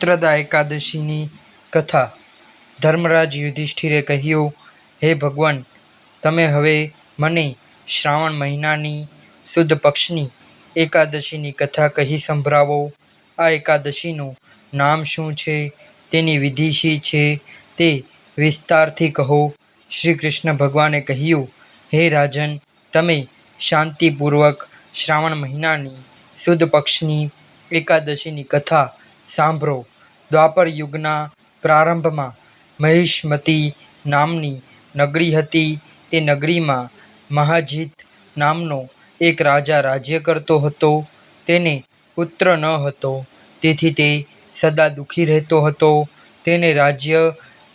પુત્રદા એકાદશીની કથા ધર્મરાજ યુધિષ્ઠિરે કહ્યું, હે ભગવાન, તમે હવે મને શ્રાવણ મહિનાની શુદ્ધ પક્ષની એકાદશીની કથા કહી સંભળાવો. આ એકાદશીનું નામ શું છે? તેની વિધિ શી છે તે વિસ્તારથી કહો. શ્રી કૃષ્ણ ભગવાને કહ્યું, હે રાજન, તમે શાંતિપૂર્વક શ્રાવણ મહિનાની શુદ્ધ પક્ષની એકાદશીની કથા સાંભળો. દ્વાપર યુગના પ્રારંભમાં મહિષ્મતી નામની નગરી હતી. તે નગરીમાં મહાજીત નામનો એક રાજા રાજ્ય કરતો હતો. તેને પુત્ર ન હતો તેથી તે સદા દુઃખી રહેતો હતો. તેને રાજ્ય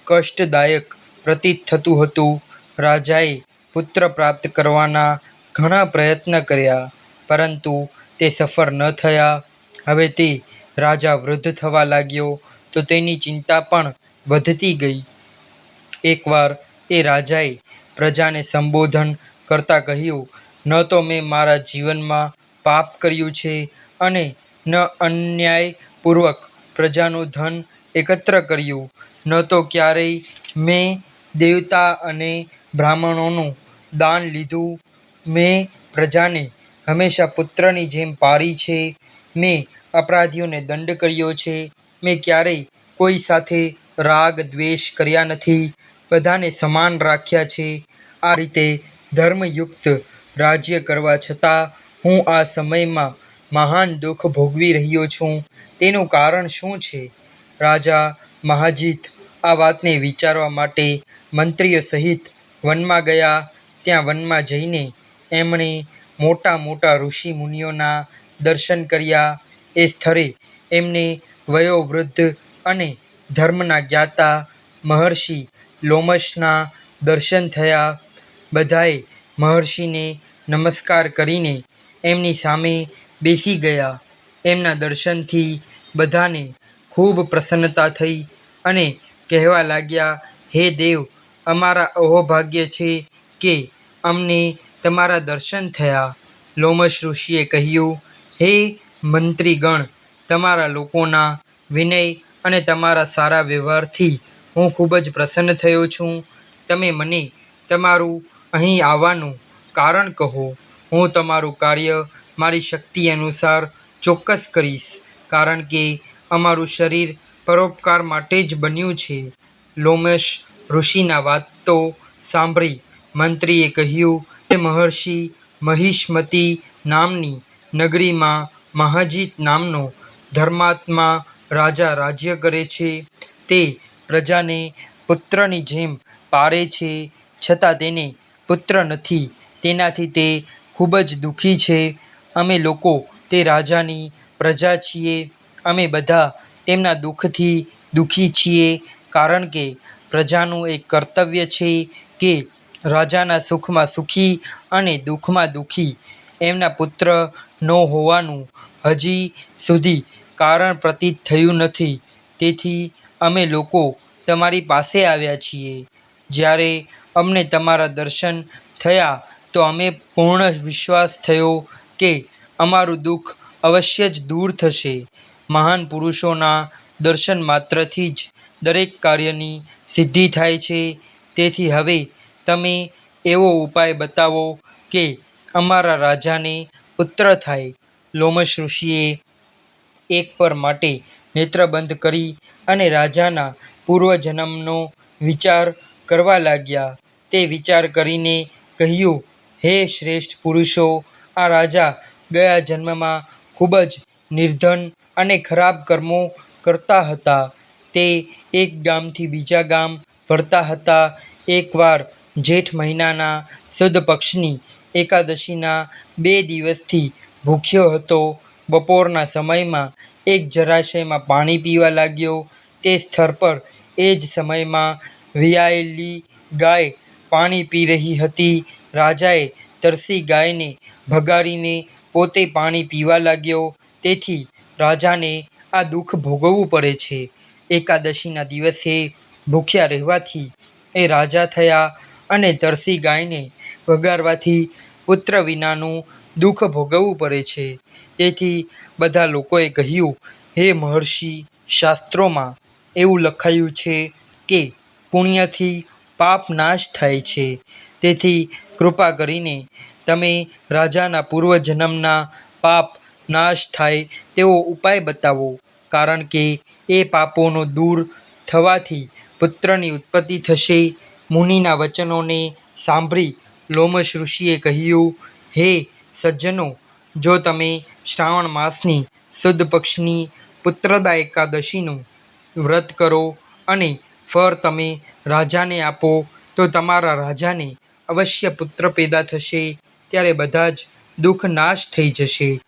કષ્ટદાયક પ્રતીત થતું હતું. રાજાએ પુત્ર પ્રાપ્ત કરવાના ઘણા પ્રયત્ન કર્યા, પરંતુ તે સફળ ન થયા. હવે તે રાજા વૃદ્ધ થવા લાગ્યો તો તેની ચિંતા પણ વધતી ગઈ. એકવાર એ રાજાએ પ્રજાને સંબોધન કરતા કહ્યું ન તો મેં મારા જીવનમાં પાપ કર્યું છે અને ન અન્યાયપૂર્વક પ્રજાનું ધન એકત્ર કર્યું, ન તો ક્યારેય મેં દેવતા અને બ્રાહ્મણોનું દાન લીધું. મેં પ્રજાને હંમેશા પુત્રની જેમ પાળી છે. મેં અપરાધીઓને દંડ કર્યો છે. મેં ક્યારેય કોઈ સાથે રાગ, દ્વેષ કર્યા નથી. બધાને સમાન રાખ્યા છે. આ રીતે ધર્મયુક્ત રાજ્ય કરવા છતાં હું આ સમયમાં મહાન દુઃખ ભોગવી રહ્યો છું. તેનું કારણ શું છે? રાજા મહાજીત આ વાતને વિચારવા માટે મંત્રીઓ સહિત વનમાં ગયા. ત્યાં વનમાં જઈને એમણે મોટા મોટા ઋષિ મુનિઓના દર્શન કર્યા. એ સ્થળે એમને વયોવૃદ્ધ અને ધર્મના જ્ઞાતા મહર્ષિ લોમશના દર્શન થયા. બધાએ મહર્ષિને નમસ્કાર કરીને એમની સામે બેસી ગયા. એમના દર્શનથી બધાને ખૂબ પ્રસન્નતા થઈ અને કહેવા લાગ્યા, હે દેવ, અમારા અહોભાગ્ય છે કે અમને તમારા દર્શન થયા. લોમશ ઋષિએ કહ્યું, હે મંત્રીગણ, તમારા લોકોના વિનય અને તમારા સારા વ્યવહારથી હું ખૂબ જ પ્રસન્ન થયો છું. તમે મને તમારું અહીં આવવાનું કારણ કહો. હું તમારું કાર્ય મારી શક્તિ અનુસાર ચોક્કસ કરીશ, કારણ કે અમારું શરીર પરોપકાર માટે જ બન્યું છે. લોમશ ઋષિના વાત તો સાંભળી મંત્રીએ કહ્યું કે મહર્ષિ મહિષ્મતી નામની નગરીમાં મહાજીત નામનો ધર્માત્મા રાજા રાજ્ય કરે છે. તે પ્રજાને પુત્રની જેમ પાળે છે છતાં તેને પુત્ર નથી તેનાથી તે ખૂબ જ દુઃખી છે. અમે લોકો તે રાજાની પ્રજા છીએ. અમે બધા તેમના દુઃખથી દુ:ખી છીએ કારણ કે પ્રજાનું એક કર્તવ્ય છે કે રાજાના સુખમાં સુખી અને દુઃખમાં દુ:ખી. એમના પુત્ર ન હોવાનું હજી સુધી કારણ પ્રતીત થયું નથી તેથી અમે લોકો તમારી પાસે આવ્યા છીએ. જ્યારે અમને તમારા દર્શન થયા, તો અમે પૂર્ણ વિશ્વાસ થયો કે અમારું દુઃખ અવશ્ય જ દૂર થશે. મહાન પુરુષોના દર્શન માત્રથી જ દરેક કાર્યની સિદ્ધિ થાય છે. તેથી હવે તમે એવો ઉપાય બતાવો કે અમારા રાજાને પુત્ર થાય. લોમશ ઋષિએ એક પર માટે નેત્ર બંધ કરી અને રાજાના પૂર્વજન્મનો વિચાર કરવા લાગ્યા. તે વિચાર કરીને કહ્યું, હે શ્રેષ્ઠ પુરુષો, આ રાજા ગયા જન્મમાં ખૂબ જ નિર્ધન અને ખરાબ કર્મો કરતા હતા. તે એક ગામથી બીજા ગામ ફરતા હતા. એકવાર જેઠ મહિનાના સુદ પક્ષની એકાદશીના બે દિવસથી ભૂખ્યો હતો. બપોરના સમયમાં એક જળાશયમાં પાણી પીવા લાગ્યો. તે સ્થળ પર એ જ સમયમાં વિયાયેલી ગાય પાણી પી રહી હતી. રાજાએ તરસી ગાયને ભગાડીને પોતે પાણી પીવા લાગ્યો. તેથી રાજાને આ દુઃખ ભોગવવું પડે છે. એકાદશીના દિવસે ભૂખ્યા રહેવાથી એ રાજા થયા અને તરસી ગાયને ભગાડવાથી પુત્ર વિનાનું દુ:ખ ભોગવવું પડે છે. તેથી બધા લોકોએ કહ્યું, હે મહર્ષિ, શાસ્ત્રોમાં એવું લખાયું છે કે પુણ્યથી પાપ નાશ થાય છે. તેથી કૃપા કરીને તમે રાજાના પૂર્વજન્મના પાપ નાશ થાય તેવો ઉપાય બતાવો. કારણ કે એ પાપોનો દૂર થવાથી પુત્રની ઉત્પત્તિ થશે. મુનિના વચનોને સાંભળી લોમશ ઋષિએ કહ્યું, હે સજ્જનો, જો તમે શ્રાવણ માસની સુદ પક્ષની પુત્રદા એકાદશીનું વ્રત કરો અને ફળ તમે રાજાને આપો, તો તમારા રાજાને અવશ્ય પુત્ર પેદા થશે, ત્યારે બધા જ દુઃખ નાશ થઈ જશે.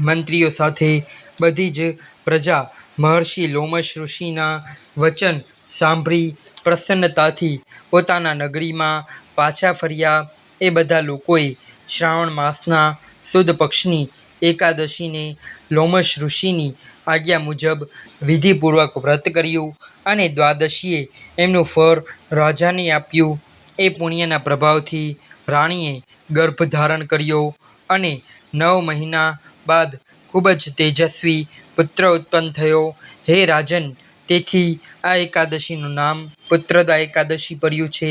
મંત્રીઓ સાથે બધી જ પ્રજા મહર્ષિ લોમશ ઋષિના વચન સાંભળી પ્રસન્નતાથી પોતાના નગરીમાં પાછા ફર્યા. એ બધા લોકોએ શ્રાવણ માસના સુદ પક્ષની એકાદશીને લોમશ ઋષિની આજ્ઞા મુજબ વિધિપૂર્વક વ્રત કર્યું અને દ્વાદશીએ એમનું ફળ રાજાને આપ્યું. એ પુણ્યના પ્રભાવથી રાણીએ ગર્ભ ધારણ કર્યો અને નવ મહિના બાદ ખૂબ જ તેજસ્વી પુત્ર ઉત્પન્ન થયો. હે રાજન, તેથી આ એકાદશીનું નામ પુત્રદા એકાદશી પડ્યું છે,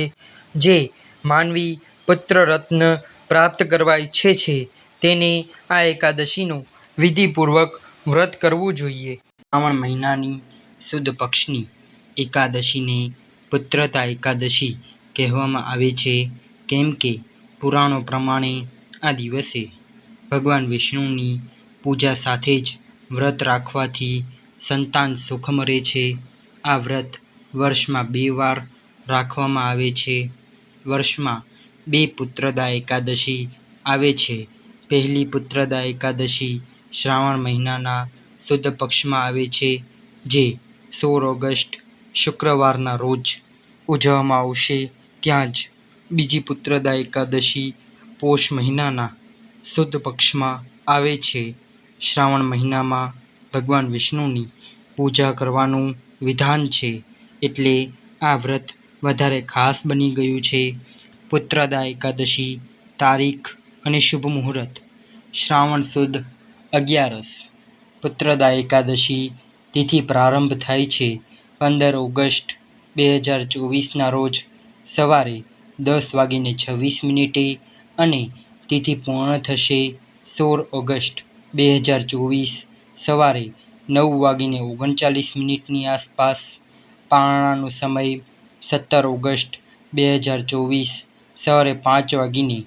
જે માનવી પુત્રરત્ન પ્રાપ્ત કરવા ઈચ્છે છે, તેને આ એકાદશીનું વિધિપૂર્વક વ્રત કરવું જોઈએ. શ્રાવણ મહિનાની શુદ્ધ પક્ષની એકાદશીને પુત્રતા એકાદશી કહેવામાં આવે છે, કેમ કે પુરાણો પ્રમાણે આ દિવસે ભગવાન વિષ્ણુની પૂજા સાથે જ વ્રત રાખવાથી સંતાન સુખ મળે છે. આ વ્રત વર્ષમાં બે વાર રાખવામાં આવે છે. વર્ષમાં બે પુત્રદા એકાદશી આવે છે. પહેલી પુત્રદા એકાદશી શ્રાવણ મહિનાના સુદ પક્ષમાં આવે છે, જે સોળ ઓગસ્ટ શુક્રવારના રોજ ઉજવવામાં આવશે. ત્યાં જ બીજી પુત્રદા એકાદશી પોષ મહિનાના સુદ પક્ષમાં આવે છે. શ્રાવણ મહિનામાં ભગવાન વિષ્ણુની પૂજા કરવાનું વિધાન છે, એટલે આ વ્રત વધારે ખાસ બની ગયું છે. પુત્રદા એકાદશી તારીખ અને શુભ મુહૂર્ત. શ્રાવણ સુદ અગિયારસ. પુત્રદા એકાદશી તિથિ પ્રારંભ થાય છે પંદર ઓગસ્ટ બે હજાર ચોવીસના રોજ સવારે દસ વાગીને છવ્વીસ મિનિટે અને તિથિ પૂર્ણ થશે સોળ ઓગસ્ટ બે હજાર ચોવીસ સવારે નવ વાગીને ઓગણચાલીસ મિનિટની આસપાસ. પારણાનો સમય સત્તર ઓગસ્ટ બે હજાર ચોવીસ સવારે પાંચ વાગીને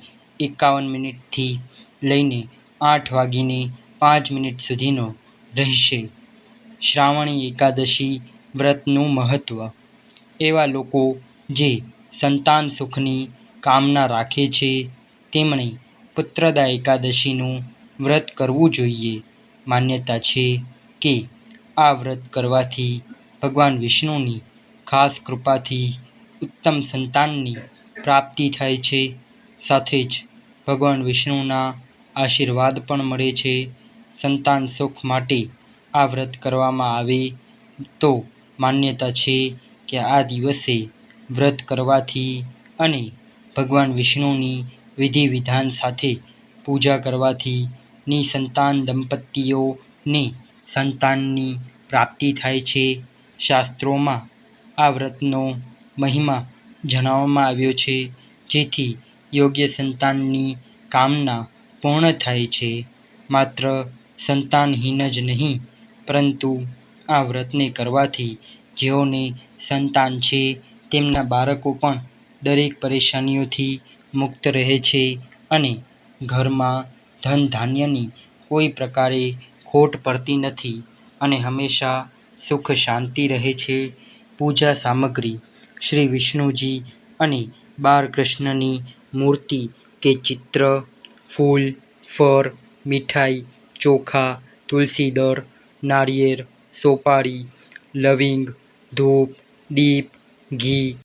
એકાવન મિનિટથી લઈને આઠ વાગીને પાંચ મિનિટ સુધીનો રહેશે. શ્રાવણી એકાદશી વ્રતનું મહત્ત્વ એવા લોકો જે સંતાન સુખની કામના રાખે છે, તેમણે પુત્રદા એકાદશીનું વ્રત કરવું જોઈએ. માન્યતા છે કે આ વ્રત કરવાથી ભગવાન વિષ્ણુની ખાસ કૃપાથી ઉત્તમ સંતાનની પ્રાપ્તિ થાય છે. સાથે જ ભગવાન વિષ્ણુના આશીર્વાદ પણ મળે છે. સંતાન સુખ માટે આ વ્રત કરવામાં આવે તો માન્યતા છે કે આ દિવસે વ્રત કરવાથી અને ભગવાન વિષ્ણુની વિધિ વિધાન સાથે પૂજા કરવાથી નિસંતાન દંપતીઓને સંતાનની પ્રાપ્તિ થાય છે. શાસ્ત્રોમાં આ વ્રતનો મહિમા જણાવવામાં આવ્યો છે. જેથી યોગ્ય સંતાનની કામના પૂર્ણ થાય છે. માત્ર સંતાનહીન જ નહીં, પરંતુ આ વ્રતને કરવાથી જેઓને સંતાન છે, તેમના બાળકો પણ દરેક પરેશાનીઓથી મુક્ત રહે છે અને ઘરમાં ધન ધાન્યની કોઈ પ્રકારે ખોટ પડતી નથી અને હંમેશા સુખ શાંતિ રહે છે. પૂજા સામગ્રી શ્રી વિષ્ણુજી અને બાળકૃષ્ણની મૂર્તિ કે ચિત્ર, ફૂલ ફળ મીઠાઈ, ચોખા તુલસીદળ નાળિયેર સોપારી, લવિંગ, ધૂપ, દીપ, ઘી